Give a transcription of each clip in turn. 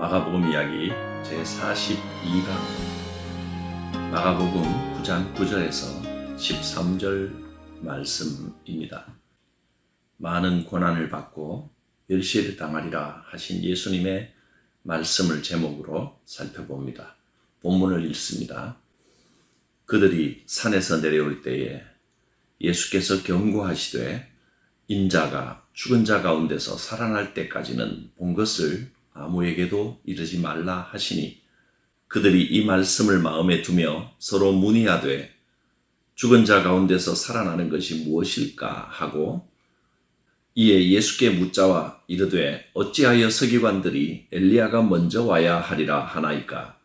마가복음 이야기 제42강 마가복음 9장 9절에서 13절 말씀입니다. 많은 고난을 받고 멸시를 당하리라 하신 예수님의 말씀을 제목으로 살펴봅니다. 본문을 읽습니다. 그들이 산에서 내려올 때에 예수께서 경고하시되 인자가 죽은 자 가운데서 살아날 때까지는 본 것을 아무에게도 이르지 말라 하시니 그들이 이 말씀을 마음에 두며 서로 문의하되 죽은 자 가운데서 살아나는 것이 무엇일까 하고 이에 예수께 묻자와 이르되 어찌하여 서기관들이 엘리야가 먼저 와야 하리라 하나이까?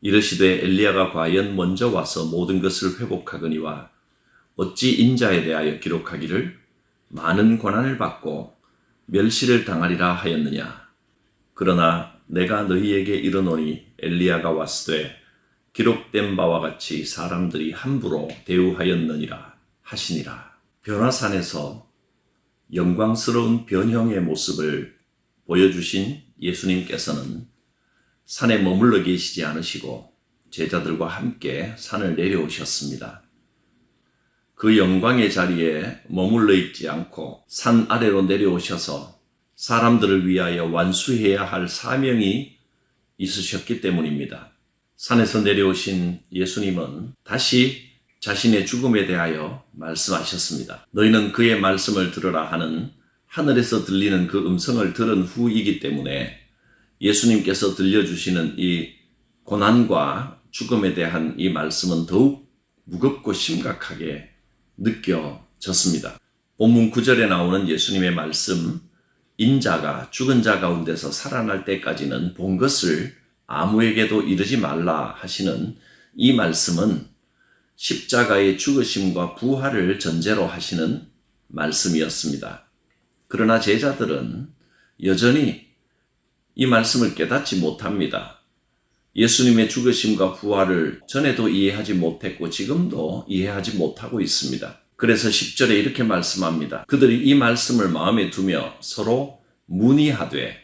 이르시되 엘리야가 과연 먼저 와서 모든 것을 회복하거니와 어찌 인자에 대하여 기록하기를? 많은 고난을 받고 멸시를 당하리라 하였느냐 그러나 내가 너희에게 이르노니 엘리야가 왔으되 기록된 바와 같이 사람들이 함부로 대우하였느니라 하시니라 변화산에서 영광스러운 변형의 모습을 보여주신 예수님께서는 산에 머물러 계시지 않으시고 제자들과 함께 산을 내려오셨습니다. 그 영광의 자리에 머물러 있지 않고 산 아래로 내려오셔서 사람들을 위하여 완수해야 할 사명이 있으셨기 때문입니다. 산에서 내려오신 예수님은 다시 자신의 죽음에 대하여 말씀하셨습니다. 너희는 그의 말씀을 들으라 하는 하늘에서 들리는 그 음성을 들은 후이기 때문에 예수님께서 들려주시는 이 고난과 죽음에 대한 이 말씀은 더욱 무겁고 심각하게 느껴졌습니다. 본문 9절에 나오는 예수님의 말씀, 인자가 죽은 자 가운데서 살아날 때까지는 본 것을 아무에게도 이르지 말라 하시는 이 말씀은 십자가의 죽으심과 부활을 전제로 하시는 말씀이었습니다. 그러나 제자들은 여전히 이 말씀을 깨닫지 못합니다. 예수님의 죽으심과 부활을 전에도 이해하지 못했고 지금도 이해하지 못하고 있습니다. 그래서 10절에 이렇게 말씀합니다. 그들이 이 말씀을 마음에 두며 서로 문의하되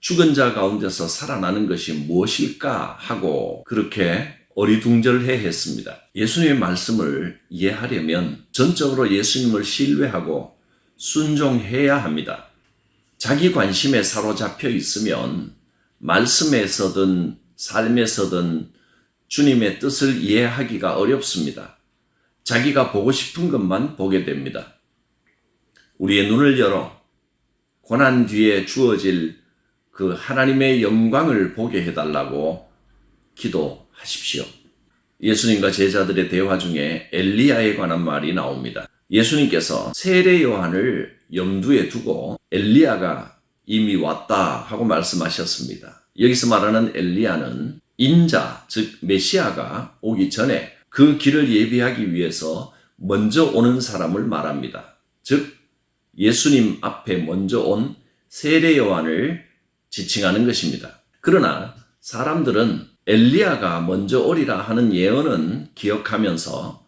죽은 자 가운데서 살아나는 것이 무엇일까 하고 그렇게 어리둥절해 했습니다. 예수님의 말씀을 이해하려면 전적으로 예수님을 신뢰하고 순종해야 합니다. 자기 관심에 사로잡혀 있으면 말씀에서든 삶에서든 주님의 뜻을 이해하기가 어렵습니다. 자기가 보고 싶은 것만 보게 됩니다. 우리의 눈을 열어 고난 뒤에 주어질 그 하나님의 영광을 보게 해달라고 기도하십시오. 예수님과 제자들의 대화 중에 엘리야에 관한 말이 나옵니다. 예수님께서 세례 요한을 염두에 두고 엘리야가 이미 왔다 하고 말씀하셨습니다. 여기서 말하는 엘리야는 인자, 즉 메시아가 오기 전에 그 길을 예비하기 위해서 먼저 오는 사람을 말합니다. 즉 예수님 앞에 먼저 온 세례 요한을 지칭하는 것입니다. 그러나 사람들은 엘리야가 먼저 오리라 하는 예언은 기억하면서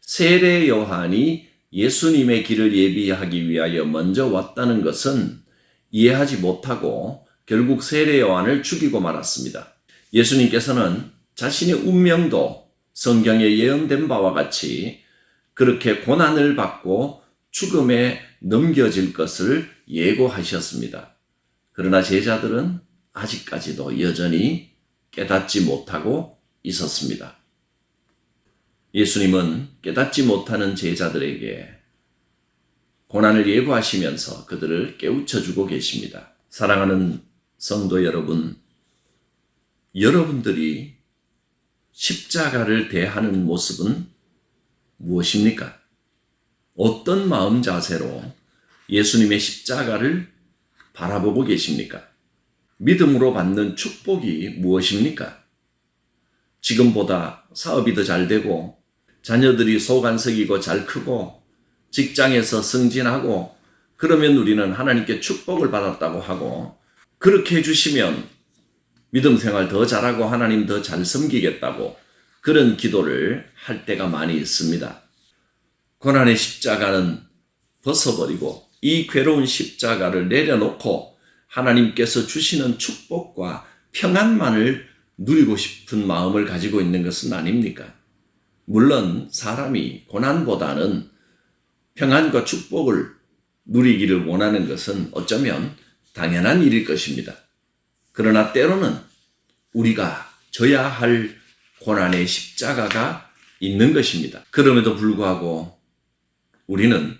세례 요한이 예수님의 길을 예비하기 위하여 먼저 왔다는 것은 이해하지 못하고 결국 세례 요한을 죽이고 말았습니다. 예수님께서는 자신의 운명도 성경에 예언된 바와 같이 그렇게 고난을 받고 죽음에 넘겨질 것을 예고하셨습니다. 그러나 제자들은 아직까지도 여전히 깨닫지 못하고 있었습니다. 예수님은 깨닫지 못하는 제자들에게 고난을 예고하시면서 그들을 깨우쳐 주고 계십니다. 사랑하는 성도 여러분, 여러분들이 십자가를 대하는 모습은 무엇입니까? 어떤 마음 자세로 예수님의 십자가를 바라보고 계십니까? 믿음으로 받는 축복이 무엇입니까? 지금보다 사업이 더 잘 되고 자녀들이 소관석이고 잘 크고 직장에서 승진하고 그러면 우리는 하나님께 축복을 받았다고 하고 그렇게 해주시면 믿음 생활 더 잘하고 하나님 더 잘 섬기겠다고 그런 기도를 할 때가 많이 있습니다. 고난의 십자가는 벗어버리고 이 괴로운 십자가를 내려놓고 하나님께서 주시는 축복과 평안만을 누리고 싶은 마음을 가지고 있는 것은 아닙니까? 물론 사람이 고난보다는 평안과 축복을 누리기를 원하는 것은 어쩌면 당연한 일일 것입니다. 그러나 때로는 우리가 져야 할 고난의 십자가가 있는 것입니다. 그럼에도 불구하고 우리는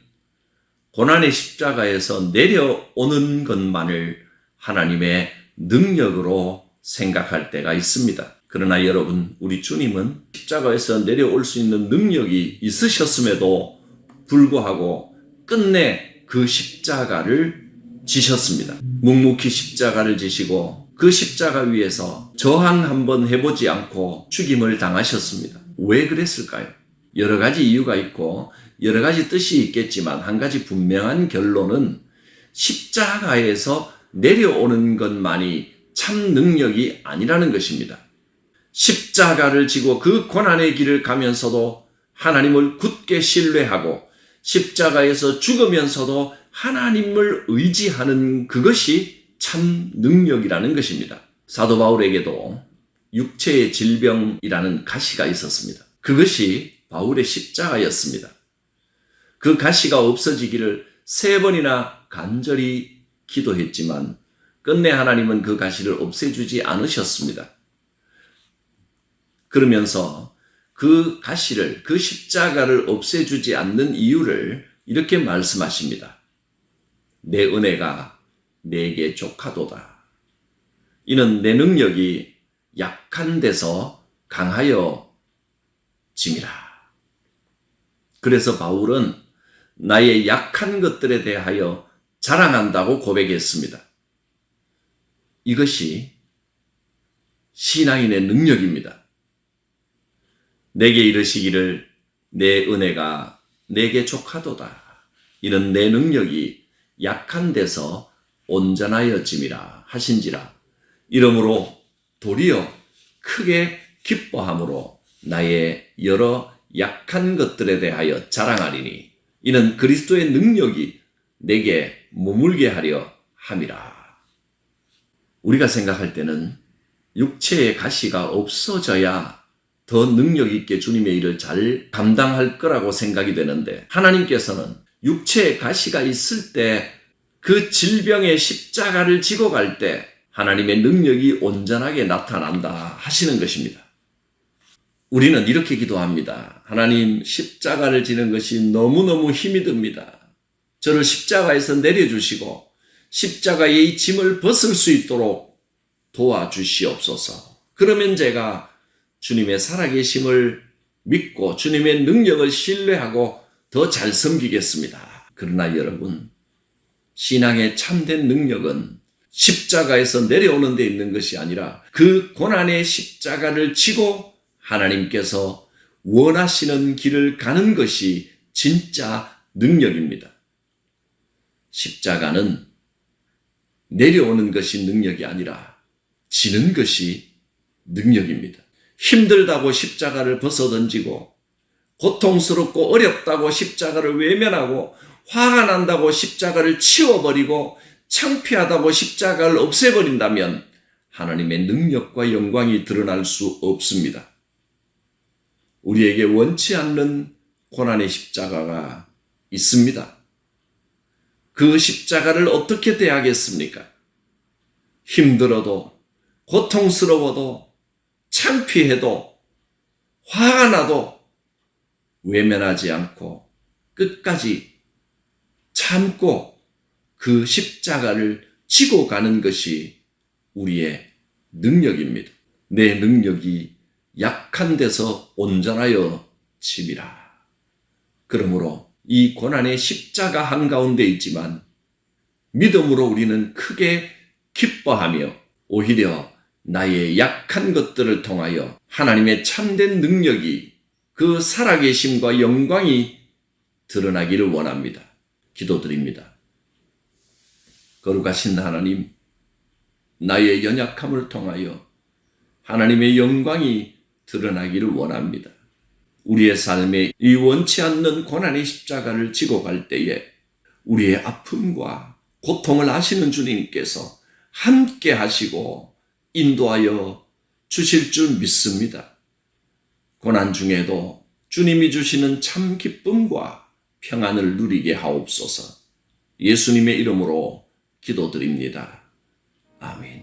고난의 십자가에서 내려오는 것만을 하나님의 능력으로 생각할 때가 있습니다. 그러나 여러분, 우리 주님은 십자가에서 내려올 수 있는 능력이 있으셨음에도 불구하고 끝내 그 십자가를 지셨습니다. 묵묵히 십자가를 지시고 그 십자가 위에서 저항 한번 해보지 않고 죽임을 당하셨습니다. 왜 그랬을까요? 여러 가지 이유가 있고 여러 가지 뜻이 있겠지만 한 가지 분명한 결론은 십자가에서 내려오는 것만이 참 능력이 아니라는 것입니다. 십자가를 지고 그 고난의 길을 가면서도 하나님을 굳게 신뢰하고 십자가에서 죽으면서도 하나님을 의지하는 그것이 참 능력이라는 것입니다. 사도 바울에게도 육체의 질병이라는 가시가 있었습니다. 그것이 바울의 십자가였습니다. 그 가시가 없어지기를 세 번이나 간절히 기도했지만 끝내 하나님은 그 가시를 없애주지 않으셨습니다. 그러면서 그 가시를, 그 십자가를 없애주지 않는 이유를 이렇게 말씀하십니다. 내 은혜가 내게 족하도다. 이는 내 능력이 약한 데서 강하여 짐이라. 그래서 바울은 나의 약한 것들에 대하여 자랑한다고 고백했습니다. 이것이 신앙인의 능력입니다. 내게 이르시기를 내 은혜가 내게 족하도다. 이는 내 능력이 약한 데서 온전하여짐이라 하신지라. 이러므로 도리어 크게 기뻐함으로 나의 여러 약한 것들에 대하여 자랑하리니 이는 그리스도의 능력이 내게 머물게 하려 함이라. 우리가 생각할 때는 육체의 가시가 없어져야 더 능력 있게 주님의 일을 잘 감당할 거라고 생각이 되는데 하나님께서는 육체의 가시가 있을 때 그 질병의 십자가를 지고 갈 때 하나님의 능력이 온전하게 나타난다 하시는 것입니다. 우리는 이렇게 기도합니다. 하나님 십자가를 지는 것이 너무너무 힘이 듭니다. 저를 십자가에서 내려주시고 십자가의 이 짐을 벗을 수 있도록 도와주시옵소서. 그러면 제가 주님의 살아계심을 믿고 주님의 능력을 신뢰하고 더 잘 섬기겠습니다. 그러나 여러분, 신앙의 참된 능력은 십자가에서 내려오는 데 있는 것이 아니라 그 고난의 십자가를 지고 하나님께서 원하시는 길을 가는 것이 진짜 능력입니다. 십자가는 내려오는 것이 능력이 아니라 지는 것이 능력입니다. 힘들다고 십자가를 벗어던지고 고통스럽고 어렵다고 십자가를 외면하고 화가 난다고 십자가를 치워버리고 창피하다고 십자가를 없애버린다면 하나님의 능력과 영광이 드러날 수 없습니다. 우리에게 원치 않는 고난의 십자가가 있습니다. 그 십자가를 어떻게 대하겠습니까? 힘들어도, 고통스러워도, 창피해도, 화가 나도 외면하지 않고 끝까지 참고 그 십자가를 지고 가는 것이 우리의 능력입니다. 내 능력이 약한 데서 온전하여 짐이라. 그러므로 이 고난의 십자가 한가운데 있지만 믿음으로 우리는 크게 기뻐하며 오히려 나의 약한 것들을 통하여 하나님의 참된 능력이 그 살아계심과 영광이 드러나기를 원합니다. 기도드립니다. 거룩하신 하나님, 나의 연약함을 통하여 하나님의 영광이 드러나기를 원합니다. 우리의 삶에 이 원치 않는 고난의 십자가를 지고 갈 때에 우리의 아픔과 고통을 아시는 주님께서 함께 하시고 인도하여 주실 줄 믿습니다. 고난 중에도 주님이 주시는 참 기쁨과 평안을 누리게 하옵소서. 예수님의 이름으로 기도드립니다. 아멘.